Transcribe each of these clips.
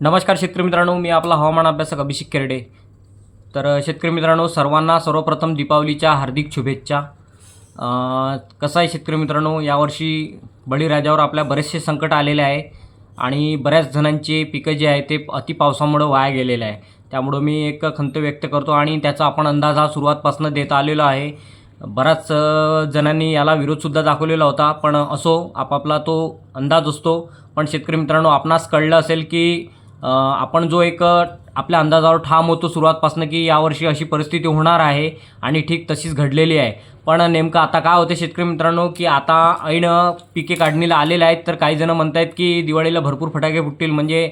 नमस्कार शेतकरी मित्रांनो मी आपला हवामान अभ्यासक अभिषेक केरडे. तर शेतकरी मित्रांनो सर्वांना सर्वप्रथम दीपावलीच्या हार्दिक शुभेच्छा. कसं आहे शेतकरी मित्रांनो यावर्षी बळीराजावर आपल्या बरेचसे संकट आलेले आहे आणि बऱ्याच जणांचे पिकं जे आहे ते अति पावसामुळं वाया गेलेले आहे. त्यामुळं मी एक खंत व्यक्त करतो आणि त्याचा आपण अंदाज हा सुरुवातपासून देत आलेलो आहे. बऱ्याच जणांनी याला विरोधसुद्धा दाखवलेला होता पण असो आपापला तो अंदाज असतो. पण शेतकरी मित्रांनो आपणास कळलं असेल की आपण जो एक आपल्या अंदाजावर ठाम होतो सुरुवातपासून की यावर्षी अशी परिस्थिती होणार आहे आणि ठीक तशीच घडलेली आहे. पण नेमकं आता काय होते शेतकरी मित्रांनो की आता ऐन पिके काढणीला आलेले आहेत तर काही जणं म्हणत आहेत की दिवाळीला भरपूर फटाके फुटतील म्हणजे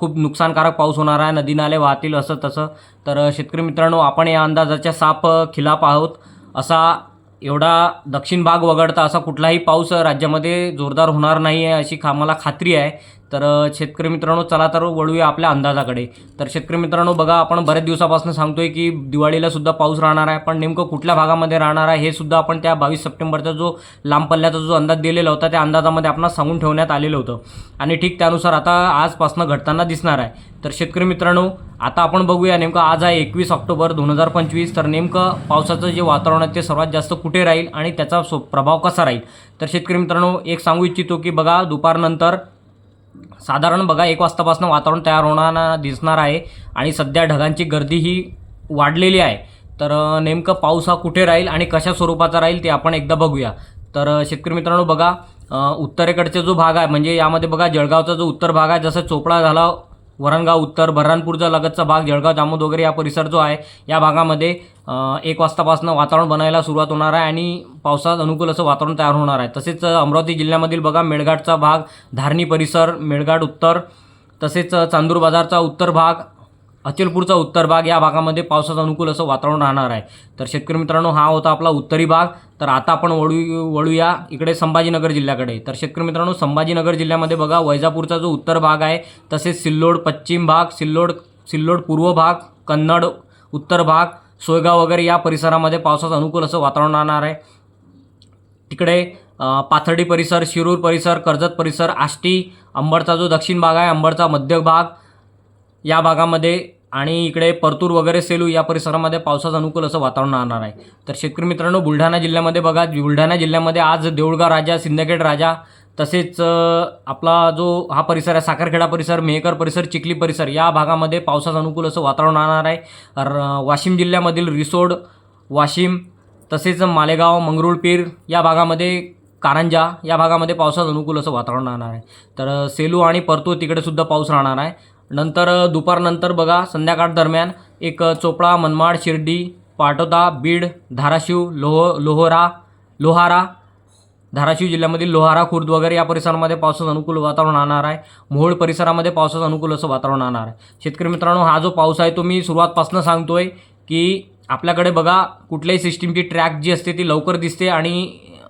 खूप नुकसानकारक पाऊस होणार आहे नदी नाले वाहतील असं तसं. तर शेतकरी मित्रांनो आपण या अंदाजाच्या साप खिलाफ आहोत. असा एवढा दक्षिण भाग वगळता असा कुठलाही पाऊस राज्यामध्ये जोरदार होणार नाही आहे अशी खा मला खात्री आहे. तर शेतकरी मित्रांनो चला तर वळूया आपल्या अंदाजाकडे. तर शेतकरी मित्रांनो बघा आपण बऱ्याच दिवसापासून सांगतोय की दिवाळीला सुद्धा पाऊस राहणार आहे. पण नेमकं कुठल्या भागामध्ये राहणार आहे हे सुद्धा आपण त्या बावीस सप्टेंबरचा जो लांब पल्ल्याचा जो अंदाज दिलेला होता त्या अंदाजामध्ये आपणास सांगून ठेवण्यात आलेलं होतं. आणि ठीक त्यानुसार आता आजपासून घडताना दिसणार आहे. तर शेतकरी मित्रांनो आता आपण बघूया नेमकं आज आहे एकवीस ऑक्टोबर दोन हजार पंचवीस. तर नेमकं पावसाचं जे वातावरण आहे ते सर्वात जास्त कुठे राहील आणि त्याचा सो प्रभाव कसा राहील? तर शेतकरी मित्रांनो एक सांगू इच्छितो की बघा दुपारनंतर साधारण बघा एक वाजतापासून वातावरण तयार होणार दिसणार आहे आणि सध्या ढगांची गर्दी ही वाढलेली आहे. तर नेमकं पाऊस हा कुठे राहील आणि कशा स्वरूपाचा राहील ते आपण एकदा बघूया. तर शेतकरी मित्रांनो बघा उत्तरेकडचा जो भाग आहे म्हणजे यामध्ये बघा जळगावचा जो उत्तर भाग आहे जसं चोपडा झाला वरणगाव उत्तर बऱ्हाणपूरचा लगतचा भाग जळगाव जामोद वगैरे या परिसर जो आहे या भागामध्ये एक वाजतापासून वातावरण बनायला सुरुवात होणार आहे आणि पावसात अनुकूल असं वातावरण तयार होणार आहे. तसेच अमरावती जिल्ह्यामधील बघा मेळघाटचा भाग धारणी परिसर मेळघाट उत्तर तसेच चांदूर बाजारचा उत्तर भाग अचलपूरचा उत्तर भाग या भागामध्ये पावसाचं अनुकूल असं वातावरण राहणार आहे. तर शेतकरी मित्रांनो हा होता आपला उत्तरी भाग. तर आता आपण वळू वळूया इकडे संभाजीनगर जिल्ह्याकडे. तर शेतकरी मित्रांनो संभाजीनगर जिल्ह्यामध्ये बघा वैजापूरचा जो उत्तर भाग आहे तसेच सिल्लोड पश्चिम भाग सिल्लोड सिल्लोड पूर्व भाग कन्नड उत्तर भाग सोयगाव वगैरे या परिसरामध्ये पावसाचं अनुकूल असं वातावरण राहणार आहे. तिकडे पाथर्डी परिसर शिरूर परिसर कर्जत परिसर आष्टी अंबडचा जो दक्षिण भाग आहे अंबडचा मध्य भाग या भागामध्ये आणि इकडे परतूर वगैरे सेलू या परिसरामध्ये पावसाचं अनुकूल असं वातावरण राहणार आहे. तर शेतकरी मित्रांनो बुलढाणा जिल्ह्यामध्ये बघा बुलढाणा जिल्ह्यामध्ये आज देऊळगाव राजा सिंदखेड राजा तसेच आपला जो हा परिसर आहे साखरखेडा परिसर मेहकर परिसर चिखली परिसर या भागामध्ये पावसाचं अनुकूल असं वातावरण राहणार आहे. र वाशिम जिल्ह्यामधील रिसोड वाशिम तसेच मालेगाव मंगरुळपीर या भागामध्ये कारंजा या भागामध्ये पावसाचं अनुकूल असं वातावरण राहणार आहे. तर सेलू आणि परतूर तिकडे सुद्धा पाऊस राहणार आहे. नंतर दुपारनंतर बघा संध्याकाळ दरम्यान एक चोपडा मनमाड शिर्डी पाटोदा बीड धाराशिव लोह लोहरा लोहारा धाराशिव जिल्ह्यामधील लोहारा खुर्द वगैरे या परिसरामध्ये पावसाचं अनुकूल वातावरण राहणार आहे. मोहोळ परिसरामध्ये पावसाचं अनुकूल असं वातावरण राहणार आहे. शेतकरी मित्रांनो हा जो पाऊस आहे तो मी सुरुवातपासून आहे की आपल्याकडे बघा कुठल्याही सिस्टीमची ट्रॅक जी असते ती लवकर दिसते आणि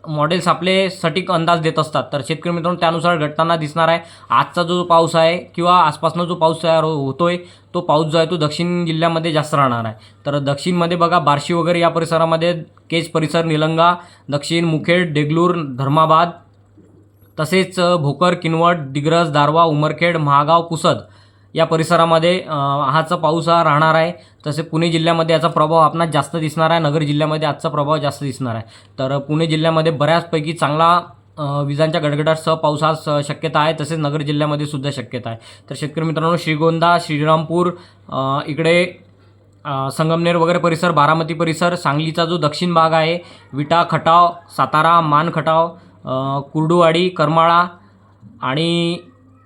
मॉडेल्स आपले सटीक अंदाज देत असतात. तर शेतकरी मित्रांनो त्यानुसार घटताना दिसणार आहे. आजचा जो पाऊस आहे किंवा आसपासनं जो पाऊस तयार होतो होतोय तो पाऊस जो आहे तो दक्षिण जिल्ह्यामध्ये जास्त राहणार आहे. तर दक्षिणमध्ये बघा बार्शी वगैरे या परिसरामध्ये केज परिसर निलंगा दक्षिण मुखेड देगलूर धर्माबाद तसेच भोकर किनवट दिग्रस दारवा उमरखेड महागाव पुसद या परिसरामध्ये हाचा पाऊस हा राहणार आहे. तसे पुणे जिल्ह्यामध्ये याचा प्रभाव आपणास जास्त दिसणार आहे. नगर जिल्ह्यामध्ये आजचा प्रभाव जास्त दिसणार आहे. तर पुणे जिल्ह्यामध्ये बऱ्याचपैकी चांगला विजांच्या गडगडाटसह पावसास अ, शक्यता आहे. तसेच नगर जिल्ह्यामध्ये सुद्धा शक्यता आहे. तर शेतकरी मित्रांनो श्रीगोंदा श्रीरामपूर इकडे संगमनेर वगैरे परिसर बारामती परिसर सांगलीचा जो दक्षिण भाग आहे विटा खटाव सातारा मान खटाव कुर्डुवाडी करमाळा आणि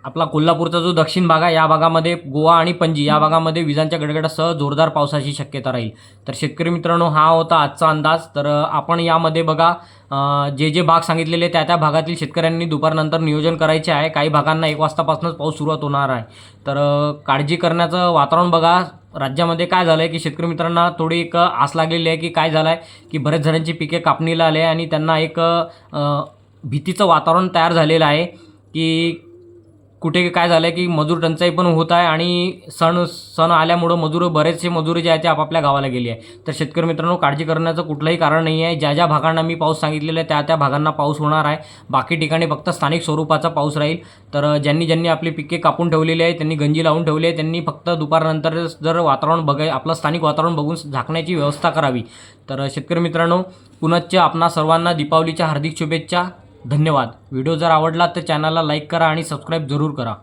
आपला कोल्हापूरचा जो दक्षिण भाग आहे या भागामध्ये गोवा आणि पणजी या भागामध्ये विजांच्या गडगडासह जोरदार पावसाची शक्यता राहील. तर शेतकरी मित्रांनो हा होता आजचा अंदाज. तर आपण यामध्ये बघा जे जे भाग सांगितलेले त्या त्या भागातील शेतकऱ्यांनी दुपारनंतर नियोजन करायचे आहे. काही भागांना एक वाजतापासूनच पाऊस सुरुवात होणार आहे. तर काळजी करण्याचं वातावरण बघा. राज्यामध्ये काय झालं आहे की शेतकरी मित्रांना थोडी एक आस लागलेली आहे की काय झालं आहे की बरेच जणांची पिके कापणीला आले आणि त्यांना एक भीतीचं वातावरण तयार झालेलं आहे की कुठे काय झालं आहे की मजूर टंचाई पण होत आहे आणि सण सण आल्यामुळं मजूर बरेचसे मजूर जे आहे ते आपापल्या गावाला गेले आहे तर शेतकरी मित्रांनो काळजी करण्याचं कुठलंही कारण नाही आहे. ज्या ज्या भागांना मी पाऊस सांगितलेला आहे त्या त्या भागांना पाऊस होणार आहे. बाकी ठिकाणी फक्त स्थानिक स्वरूपाचा पाऊस राहील. तर ज्यांनी ज्यांनी आपली पिके कापून ठेवलेली आहे त्यांनी गंजी लावून ठेवली आहे त्यांनी फक्त दुपारनंतर जर वातावरण बघाय आपलं स्थानिक वातावरण बघून झाकण्याची व्यवस्था करावी. तर शेतकरी मित्रांनो पुनश्च आपणा सर्वांना दीपावलीच्या हार्दिक शुभेच्छा. धन्यवाद. व्हिडिओ जर आवडला तर चॅनलला लाईक करा आणि सबस्क्राईब जरूर करा.